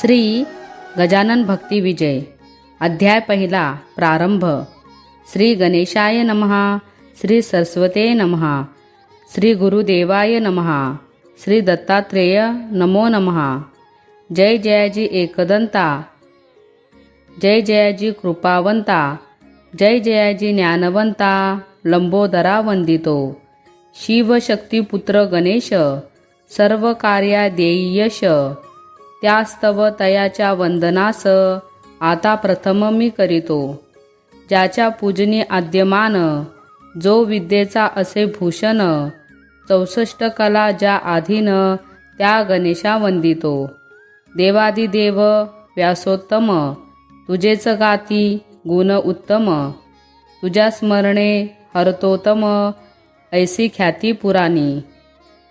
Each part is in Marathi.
श्री गजानन भक्ती विजय अध्याय पहिला प्रारंभ. श्री गणेशाय नमहा श्री सरस्वते नमहा श्री गुरुदेवाय नमहा श्री दत्तात्रेय नमो नमहा जय जयाजी एकदंता जय जयाजी कृपावंता जय जयाजी ज्ञानवंता लंबोदरा वंदितो शिवशक्तिपुत्र गणेश सर्व कार्या देई यश. त्यास्तव तयाच्या वंदनास. आता प्रथम मी करीतो. ज्याच्या पूजनी आद्यमान जो विद्येचा असे भूषण चौसष्ट कला ज्या आधीन त्या गणेशा वंदितो. देवादिदेव व्यासोत्तम तुझेच गाती गुण उत्तम तुझ्या स्मरणे हरतोतम ऐसी ख्याती पुराणी.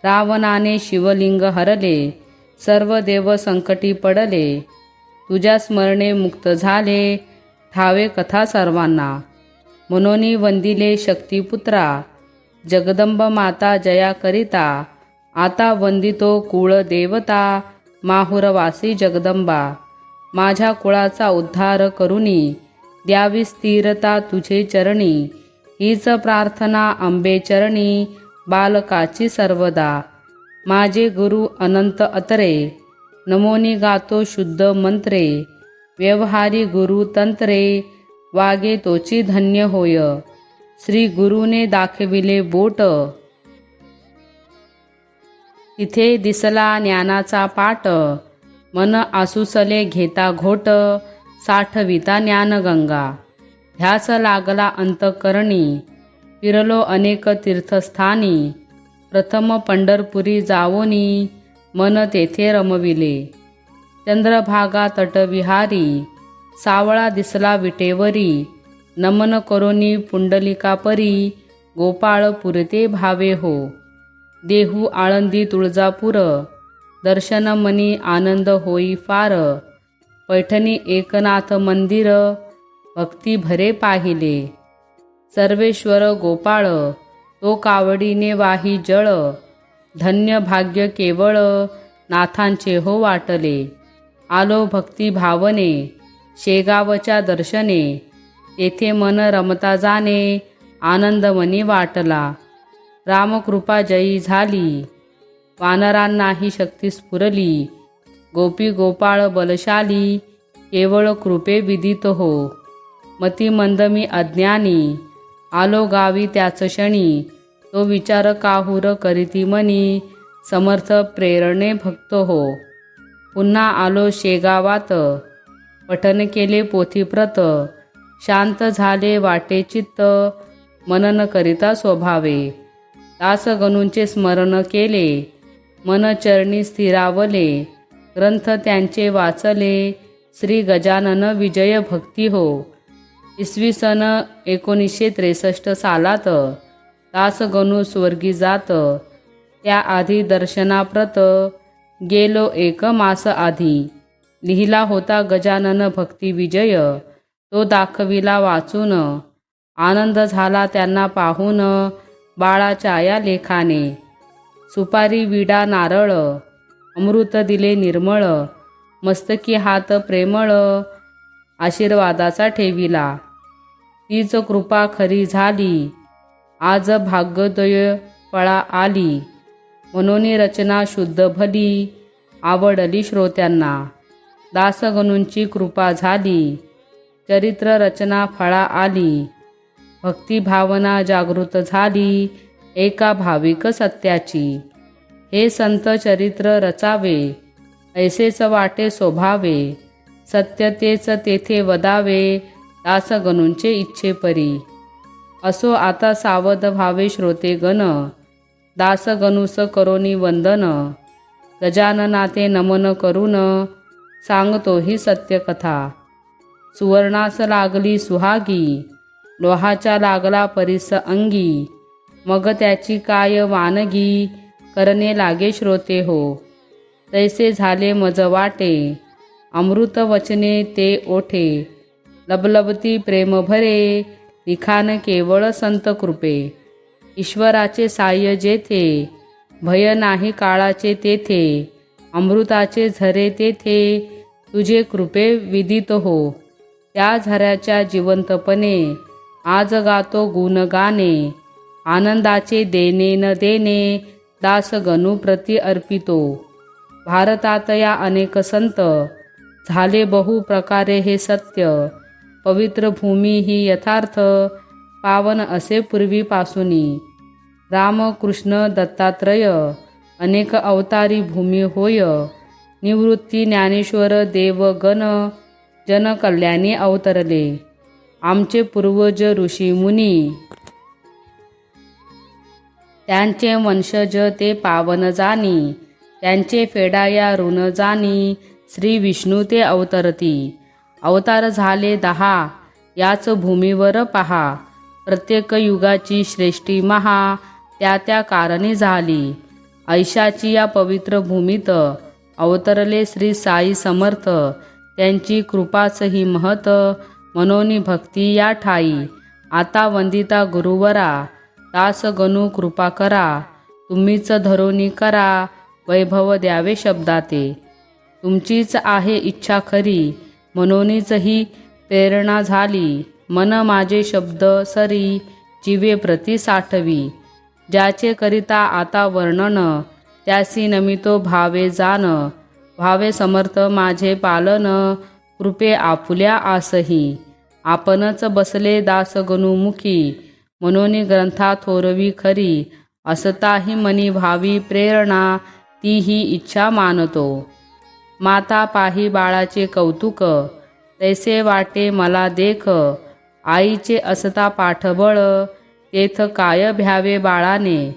रावणाने शिवलिंग हरले सर्व देव संकटी पडले. तुझ्या स्मरणे मुक्त झाले. ठावे कथा सर्वांना. मनोनी वंदिले शक्तिपुत्रा. जगदंब माता जया करिता. आता वंदितो कुळ देवता. माहुरवासी जगदंबा. माझ्या कुळाचा उद्धार करुनी. द्यावी स्थिरता तुझे चरणी. हीच प्रार्थना अंबे चरणी बालकाची सर्वदा. माझे गुरु अनंत अतरे नमोनी गातो शुद्ध मंत्रे व्यवहारी गुरु तंत्रे वागे तोची धन्य होय. श्री गुरुने दाखविले बोट. तिथे दिसला ज्ञानाचा पाट मन आसुसले घेता घोट साठविता ज्ञानगंगा. ध्यास लागला अंतकरणी फिरलो अनेक तीर्थस्थानी. प्रथम पंढरपुरी जावोनी मन तेथे रमविले. चंद्रभागा तटविहारी सावळा दिसला विटेवरी नमन करोनी पुंडलिकापरी गोपाळ पुरते भावे हो. देहू आळंदी तुळजापूर दर्शन मनी आनंद होई फार पैठणी एकनाथ मंदिर भक्ती भरे पाहिले. सर्वेश्वर गोपाळ तो कावडीने वाही जळ. धन्य भाग्य केवळ नाथांचे हो वाटले. आलो भक्ती भावने शेगावच्या दर्शने. तेथे मन रमता जाणे आनंदमनी वाटला. रामकृपा जयी झाली. वानरांनाही शक्ती स्फुरली. गोपी गोपाळ बलशाली केवळ कृपे विदित हो. मती मी अज्ञानी. आलो गावी त्याच क्षणी. तो विचार काहूर करीती मनी समर्थ प्रेरणे भक्त हो. पुन्हा आलो शेगावात. पठन केले पोथीप्रत शांत झाले वाटे चित्त. मनन करिता स्वभावे. दासगणूंचे स्मरण केले. मन चरणी स्थिरावले. ग्रंथ त्यांचे वाचले. श्री गजानन विजय भक्ती हो. इसवी सन एकोणीसशे त्रेसष्ट सालात दासगणू स्वर्गी जात. त्याआधी दर्शनाप्रत गेलो एक मास आधी. लिहिला होता गजानन भक्ती विजय. तो दाखविला वाचून. आनंद झाला त्यांना पाहून बाळाच्या या लेखाने. सुपारी विडा नारळ अमृत दिले निर्मळ. मस्तकी हात प्रेमळ. आशीर्वादाचा ठेविला. तीच कृपा खरी झाली. आज भाग्योदय फळा आली. म्हणून रचना शुद्ध भली आवडली श्रोत्यांना. दासगणूंची कृपा झाली. चरित्र रचना फळा आली. भक्तिभावना जागृत झाली एका भाविक सत्याची. हे संत चरित्र रचावे ऐसेच वाटे शोभावे सत्य तेच तेथे वदावे दासगणूंचे इच्छे परी असो आता सावध भावे श्रोते गण दासगणूस करोनी वंदन गजाननाते नमन करून सांगतो ही सत्यकथा. सुवर्णास लागली सुहागी लोहाच्या लागला परिस अंगी मग त्याची काय वानगी करणे लागे श्रोते हो. तैसे झाले मज वाटे अमृत वचने ते ओठे. लबलबती प्रेम भरे लिखाण केवळ संत कृपे. ईश्वराचे साह्य जेथे भय नाही काळाचे तेथे अमृताचे झरे तेथे तुझे कृपे विदित हो. त्या झऱ्याच्या जिवंतपणे आज गातो गुण गाणे आनंदाचे देणे न देणे दास गणू प्रति अर्पितो. भारतात या अनेक संत झाले बहु प्रकारे हे सत्य पवित्र भूमी ही यथार्थ पावन असे पूर्वीपासूनी राम कृष्ण दत्तात्रय अनेक अवतारी भूमी होय. निवृत्ती ज्ञानेश्वर देवगण जनकल्याणी अवतरले. आमचे पूर्वज ऋषी मुनी. त्यांचे वंशज ते पावन जानी. त्यांचे फेडाया ऋण जानी. श्री विष्णू ते अवतरती. अवतार झाले दहा याच भूमीवर पहा. प्रत्येक युगाची श्रेष्ठी महा त्या त्या कारणे झाली. ऐशाची या पवित्र भूमीत अवतरले श्री साई समर्थ त्यांची कृपाच ही महत मनोनी भक्ती या ठाई. आता वंदिता गुरुवरा तास गणू कृपा करा तुम्हीच धरोनी करा वैभव द्यावे शब्दाते. तुमचीच आहे इच्छा खरी म्हणूनचही प्रेरणा झाली. मन माझे शब्द सरी जीवे प्रति साठवी. ज्याचे करिता आता वर्णन त्यासी नमितो भावे जान. भावे समर्थ माझे पालन कृपे आपुल्या आसही. आपणच बसले दासगणुमुखी. मनोनी ग्रंथा थोरवी खरी. असताही मनी भावी प्रेरणा ती ही इच्छा मानतो. माता पाही बाळाचे कौतुक. तैसे वाटे मला देख. आईचे असता पाठबळ. तेथ काय भ्यावे बाळाने.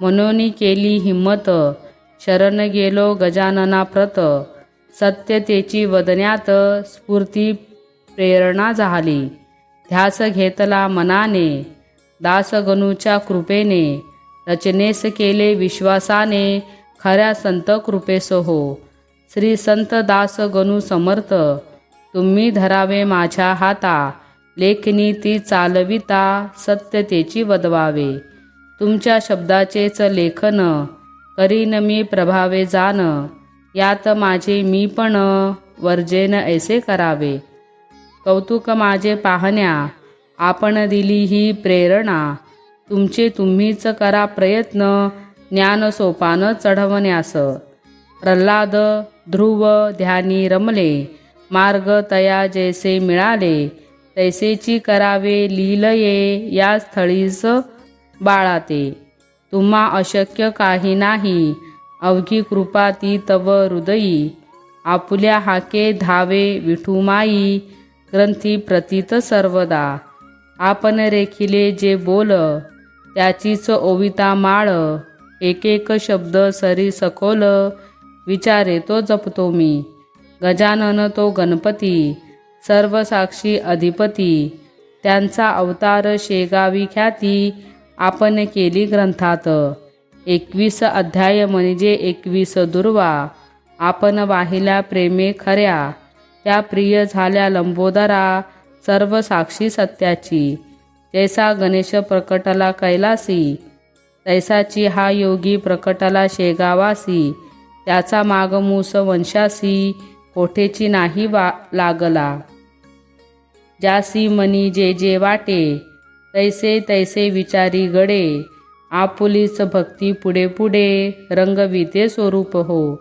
मनोनी केली हिम्मत. शरण गेलो गजानना प्रत. सत्यतेची वदन्यात स्फूर्ती प्रेरणा झाली. ध्यास घेतला मनाने. दासगणूच्या कृपेने. रचनेस केले विश्वासाने. खऱ्या संत कृपेस हो श्री संत दास गणू समर्थ तुम्ही धरावे माझ्या हाता लेखनी ती चालविता सत्यतेची वदवावे. तुमच्या शब्दाचेच लेखन करीन मी प्रभावे जान यात माझे मी पण वर्जेन ऐसे करावे. कौतुक माझे पाहण्या आपण दिली ही प्रेरणा तुमचे तुम्हीच करा प्रयत्न ज्ञान सोपान चढवण्यास. प्रल्हाद ध्रुव ध्यानी रमले मार्ग तया जैसे मिळाले तैसेची करावे लीलये या स्थळीस बाळाते. तुम्हा अशक्य काही नाही अवघी कृपा ती तव हृदयी. आपुल्या हाके धावे विठुमाई ग्रंथी प्रतीत सर्वदा. आपण रेखिले जे बोल त्याचीच ओविता माळ एक एक शब्द सरी सखोल विचारे तो जपतो मी. गजानन तो गणपती सर्व साक्षी अधिपती. त्यांचा अवतार शेगावी ख्याती आपण केली ग्रंथात. एकवीस अध्याय म्हणजे एकवीस दुर्वा. आपण वाहिल्या प्रेमे खऱ्या. त्या प्रिय झाल्या लंबोदरा सर्व साक्षी सत्याची. तैसा गणेश प्रकटला कैलासी. तैसाची हा योगी प्रकटला शेगावासी. त्याचा मागमूस वंशासी कोठेची नाही वा लागला. ज्यासी मनी जे जे वाटे तैसे तैसे विचारी गडे आपुलीच भक्ती पुढे पुढे रंगविते स्वरूप हो.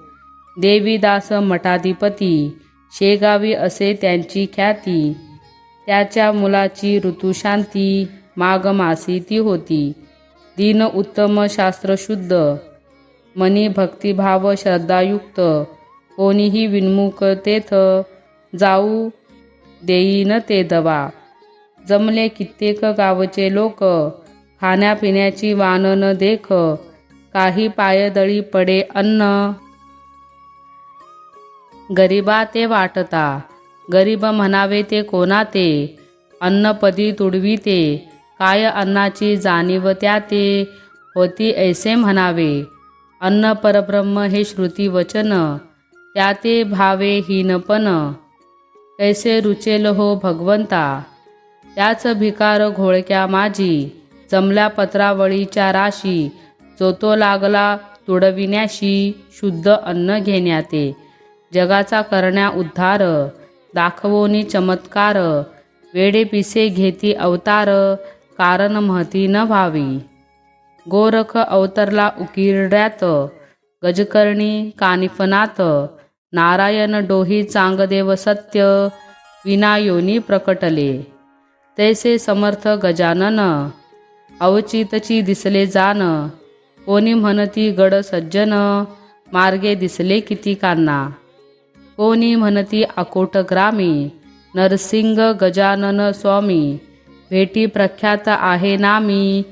देवीदास मठाधिपती शेगावी असे त्यांची ख्याती. त्याच्या मुलाची ऋतुशांती माघमासी ती होती. दिन उत्तम शास्त्रशुद्ध मनी भक्तिभाव श्रद्धायुक्त. कोणीही विनमुख तेथ जाऊ देईन ते दवा. जमले कित्येक गावचे लोक खाण्यापिण्याची वान न देख काही पायदळी पडे अन्न. गरिबा ते वाटता गरीब म्हणावे ते कोणा ते अन्नपदी तुडविते काय अन्नाची जाणीव त्या ते होती ऐसे म्हणावे. अन्न परब्रह्म हे श्रुती वचन त्या ते भावे हीनपण कैसे रुचेल हो भगवंता? त्याच भिकार घोळक्या माझी जमल्या पत्रावळीच्या राशी जो तो लागला तुडविण्याशी शुद्ध अन्न घेण्याते. जगाचा करण्या उद्धार दाखवोनी चमत्कार. वेडे पिसे घेती अवतार कारण महती न व्हावी. गोरख अवतरला उकिरड्यात. गजकर्णी कानिफनात. नारायण डोही चांगदेव सत्य. विनायोनी प्रकटले. तैसे समर्थ गजानन. अवचितची दिसले जान. कोणी म्हणती गड सज्जन. मार्गे दिसले किती कितीकांना. कोणी म्हणती अकोट ग्रामी. नरसिंग गजानन स्वामी. भेटी प्रख्यात आहे नामी.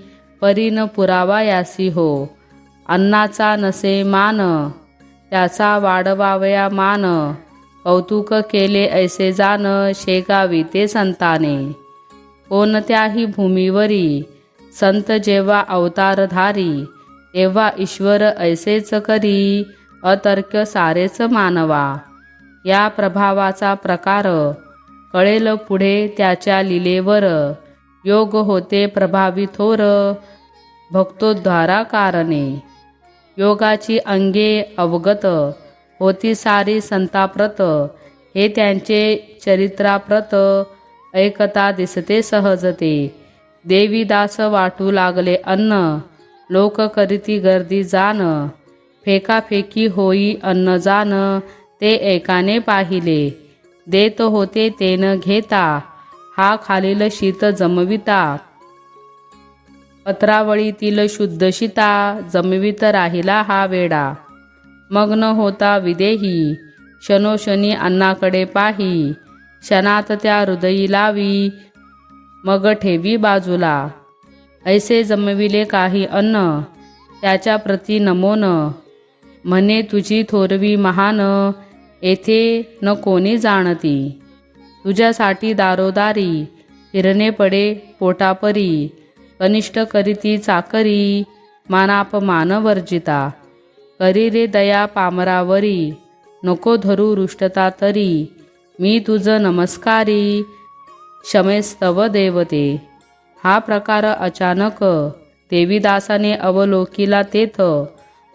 परीन पुरावा यासी हो. अन्नाचा नसे मान त्याचा वाढवावया मान. कौतुक केले ऐसे जान शेगावी ते संताने. कोणत्याही भूमीवरी संत जेव्हा अवतारधारी तेव्हा ईश्वर ऐसेच करी अतर्क सारेच मानवा. या प्रभावाचा प्रकार कळेल पुढे त्याच्या लिलेवर. योग होते प्रभावी थोर. भक्तोद्वारा कारणे योगाची अंगे अवगत. होती सारी संताप्रत. हे त्यांचे चरित्राप्रत. ऐकता दिसते सहजते. देवीदास वाटू लागले अन्न. लोक करीती गर्दी जाण. फेकाफेकी होई अन्न जाण. ते एकाने पाहिले. देत होते तेन घेता. हा खालील शीत जमविता. पत्रावळीतील शुद्ध शिता जमवित राहिला हा वेडा. मग्न होता विदेही. शनोशनी अन्नाकडे पाही. क्षणात त्या हृदयी लावी. मग ठेवी बाजूला. ऐसे जमविले काही अन्न. त्याच्या प्रती नमोन. म्हणे तुझी थोरवी महान. येथे न कोणी जाणती. तुझ्यासाठी दारोदारी. हिरणे पडे पोटापरी. कनिष्ठ करीती चाकरी. मानापमान वर्जिता करी रे दया पामरावरी. नको धरू रुष्टता तरी. मी तुझं नमस्कारी. क्षमेस्तव देवते. हा प्रकार अचानक देवीदासाने अवलोकिला तेथ.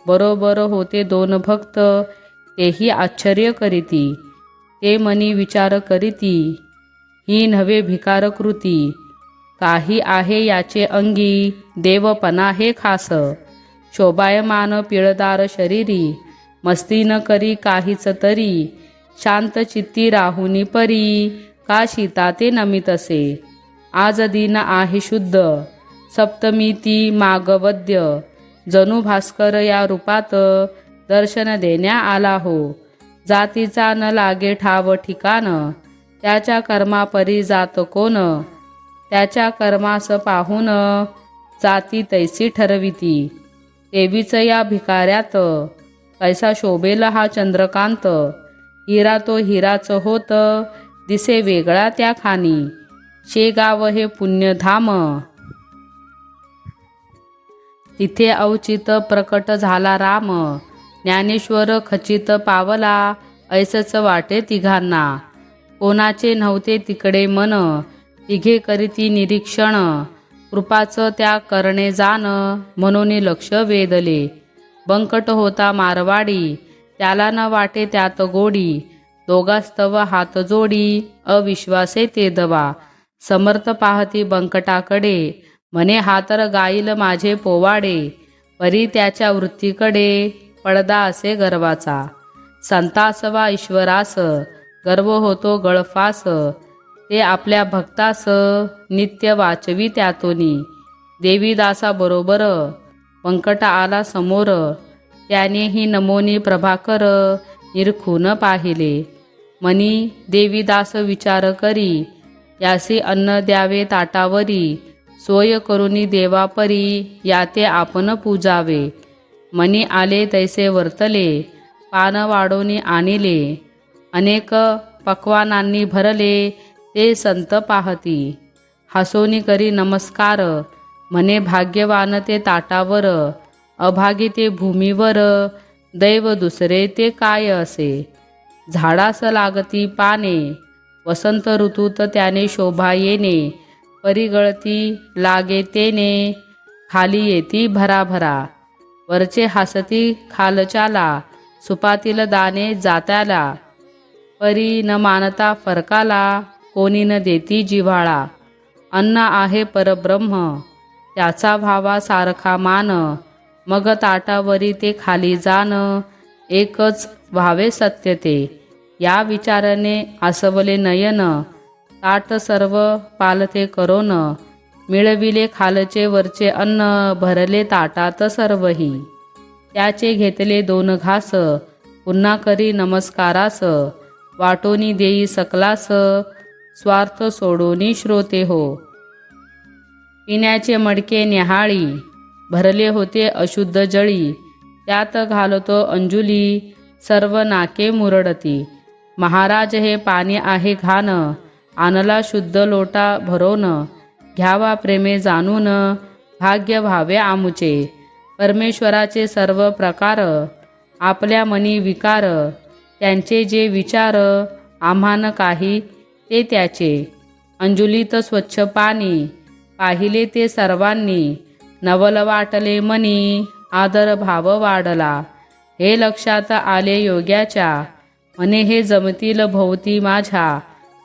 बरोबर होते दोन भक्त. तेही आश्चर्य करीती. ते मनी विचार करीती. ही नव्हे भिकार कृती. काही आहे याचे अंगी देवपणा हे खास. शोभायमान पिळदार शरीरी मस्ती न करी काहीच तरी. शांत चित्ती राहुनी परी का शीता ते नमित असे? आज दिन आहे शुद्ध. सप्तमी ती मागवद्य. जणू भास्कर या रूपात दर्शन देण्या आला हो. जातीचा न लागे ठाव ठिकाण. त्याच्या कर्मापरी जात कोण? त्याच्या कर्मास पाहून जाती तैसी ठरविती. देवीच या भिकाऱ्यात कैसा शोभेल हा चंद्रकांत? हिरा तो हिराच होत दिसे वेगळा त्या खानी. शेगाव हे पुण्यधाम. तिथे अवचित प्रकट झाला राम. ज्ञानेश्वर खचित पावला ऐसच वाटे तिघांना. कोणाचे नव्हते तिकडे मन तिघे करीती निरीक्षण. कृपाचं त्या करणे जाण म्हणून लक्ष वेधले. बंकट होता मारवाडी त्याला न वाटे त्यात गोडी. दोघास्तव हात जोडी अविश्वासे ते दवा. समर्थ पाहती बंकटाकडे म्हणे हातर गाईल माझे पोवाडे. परी त्याच्या वृत्तीकडे पडदा असे गर्वाचा. संतासवा ईश्वरास गर्व होतो गळफास. ते आपल्या भक्तास नित्य वाचवी त्यातोनी. देवीदासा बरोबर आला समोर. त्यानेही नमोनी प्रभाकर निरखून पाहिले. मनी देवीदास विचार करी. यासी अन्न द्यावे ताटावरी. सोय करुनी देवापरी याते आपण पूजावे. मनी आले तैसे वर्तले पान वाढोनी आणिले अनेक पक्वानांनी भरले ते संत पाहती. हसोनी करी नमस्कार म्हणे भाग्यवान ते ताटावर अभागी ते भूमीवर दैव दुसरे ते काय असे? झाडास लागती पाने वसंत ऋतूत त्याने शोभा येणे परिगळती लागे तेने खाली येती भराभरा. वरचे हसती खालच्याला सुपातील दाने जात्याला परी न मानता फरकाला कोणी न देती जिव्हाळा. अन्न आहे परब्रह्म त्याचा भावा सारखा मान मग ताटावरी ते खाली जाण एकच व्हावे सत्य ते. या विचाराने आसवले नयन ताट सर्व पालते करोन मिळविले खालचे वरचे अन्न भरले ताटात सर्वही. त्याचे घेतले दोन घास पुन्हा करी नमस्कारास वाटोनी देई सकलास स्वार्थ सोडोनी श्रोते हो. पिण्याचे मडके न्याहाळी भरले होते अशुद्ध जळी त्यात घालतो अंजुली सर्व नाके मुरडती. महाराज हे पाणी आहे घाण आणला शुद्ध लोटा भरवणं घ्यावा प्रेमे जाणून भाग्य व्हावे आमुचे. परमेश्वराचे सर्व प्रकार आपल्या मनी विकार त्यांचे जे विचार आम्हान काही ते त्याचे. अंजुलीत स्वच्छ पाणी पाहिले ते सर्वांनी नवल वाटले मनी आदर भाव वाढला. हे लक्षात आले योग्याच्या म्हणे हे जमतील भोवती माझ्या.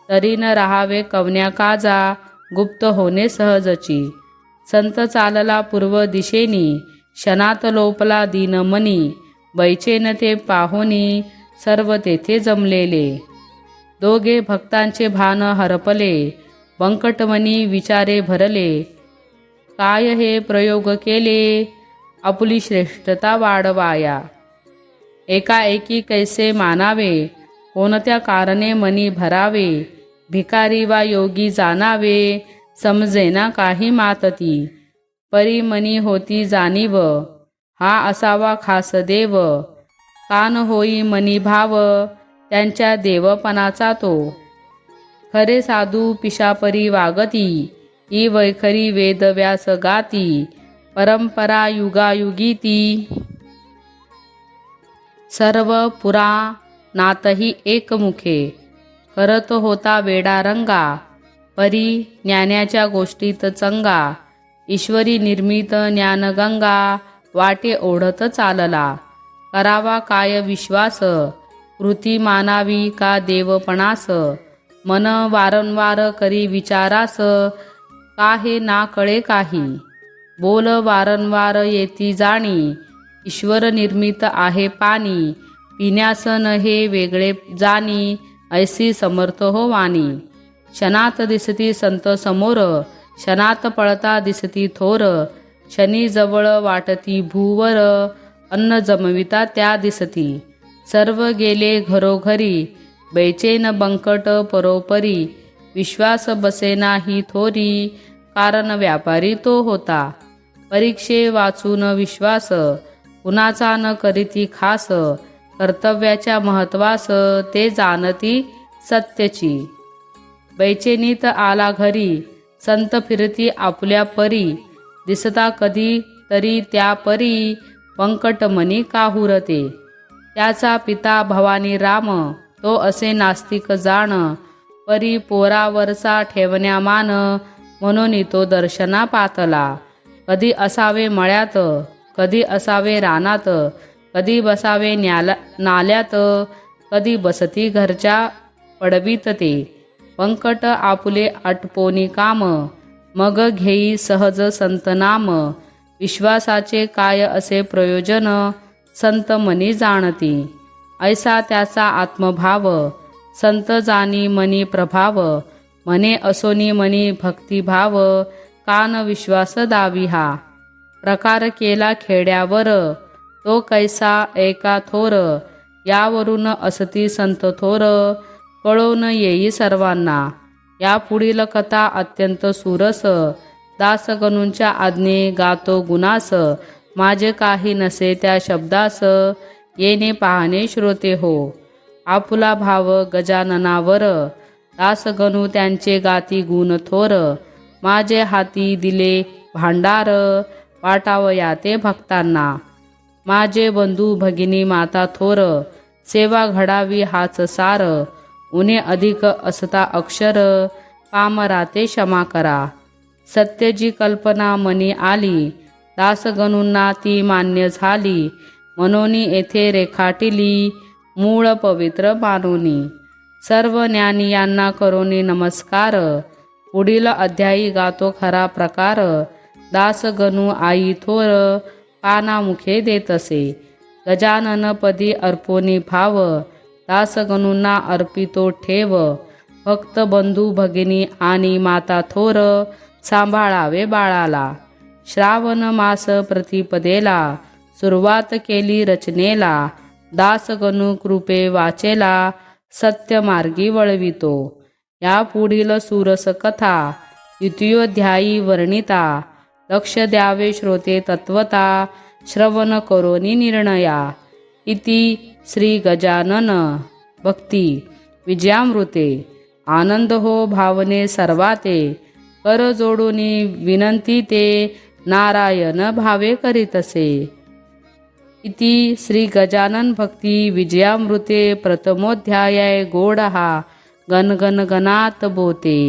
तरी न राहावे कवन्या काजा गुप्त होणे सहजची. संत चालला पूर्व दिशेनी क्षणात लोपला दीनमनी बैचेन ते पाहोनी सर्व तेथे जमलेले. दोघे भक्तांचे भान हरपले बंकटमनी विचारे भरले काय हे प्रयोग केले? आपली श्रेष्ठता वाढवाया. एकाएकी कैसे मानावे? कोणत्या कारणे मनी भरावे? भिकारी वा योगी जाणावे समजेना काही मातती. परी मनी होती जाणीव हा असावा खास देव. कान होई मनी भाव त्यांच्या देवपणाचा तो. खरे साधू पिशापरी वागती ई वैखरी वेदव्यास गाती परंपरा युगायुगी ती सर्व पुराणातही एकमुखे. करत होता वेडा रंगा. परी ज्ञानाच्या गोष्टीत चंगा. ईश्वरी निर्मित ज्ञानगंगा वाटे ओढत चालला. करावा काय विश्वास? कृती मानावी का देवपणास? मन वारंवार करी विचारास का हे ना कळे काही? बोल वारंवार येती जाणी. ईश्वर निर्मित आहे पाणी. पिण्यास न हे वेगळे जाणी. ऐसी समर्थ हो वाणी. क्षणात दिसती संत समोर क्षणात पळता दिसती थोर. शनी जवळ वाटती भूवर अन्न जमविता त्या दिसती. सर्व गेले घरोघरी बैचेन बंकट परोपरी. विश्वास बसेना ही थोरी कारण व्यापारी तो होता. परीक्षे वाचून विश्वास कुणाचा न करीती खास. कर्तव्याच्या महत्वास ते जाणती सत्यची. बैचेनीत आला घरी संत फिरती आपल्या परी. दिसता कधी तरी त्या परी पंकटमणी काहुरते त्याचा पिता भवानी राम तो असे नास्तिक जाण. परी पोरावरचा ठेवण्या मान म्हणून तो दर्शना पातला. कधी असावे मळ्यात कधी असावे रानात कधी बसावे न्याला नाल्यात? कधी बसती घरच्या पडवीत ते? पंकट आपुले आटपोनी काम मग घेई सहज संतनाम. विश्वासाचे काय असे प्रयोजन? संत मनी जाणती. ऐसा त्याचा आत्मभाव. संत जानी मनी प्रभाव. म्हणे असोनी मनी भक्तिभाव. कान विश्वास दावी हा. प्रकार केला खेड्यावर. तो कैसा एका थोर? यावरून असती संत थोर. कळवून येई सर्वांना. या पुढील कथा अत्यंत सुरस. दासगणूंच्या आज्ञे गातो गुणास. माझे काही नसे त्या शब्दास. येणे पाहणे श्रोते हो. आपुला भाव गजाननावर. दासगणू त्यांचे गाती गुण थोर. माझे हाती दिले भांडार. वाटावया ते भक्तांना. माझे बंधू भगिनी माता थोर सेवा घडावी हाच सार उणे अधिक असता अक्षर पामराते क्षमा करा. सत्यजी कल्पना मनी आली दासगणूंना ती मान्य झाली मनोनी येथे रेखाटिली मूळ पवित्र मानुनी. सर्व ज्ञानी यांना करोनी नमस्कार पुढील अध्यायी गातो खरा प्रकार दासगणू आई थोर पानामुखे देत असे. गजानन पदी अर्पोनी भाव दासगणूंना अर्पितो ठेव. भक्त बंधू भगिनी आणि माता थोर सांभाळावे बाळाला. श्रावण मास प्रतिपदेला सुरुवात केली रचनेला. दासगणू कृपे वाचेला सत्य मार्गी वळवितो. या पुढील सुरस कथा द्वितीयोध्यायी वर्णिता. लक्ष द्यावे श्रोते तत्वता श्रवण करोनी निर्णया इति श्री गजानन भक्ती विजयामृते। आनंद हो भावने सर्वाते कर जोडूनी विनंती ते नारायण भावे करीतसे। इति श्री गजानन भक्ती विजयामृते प्रथमोध्याय गोड हा बोते।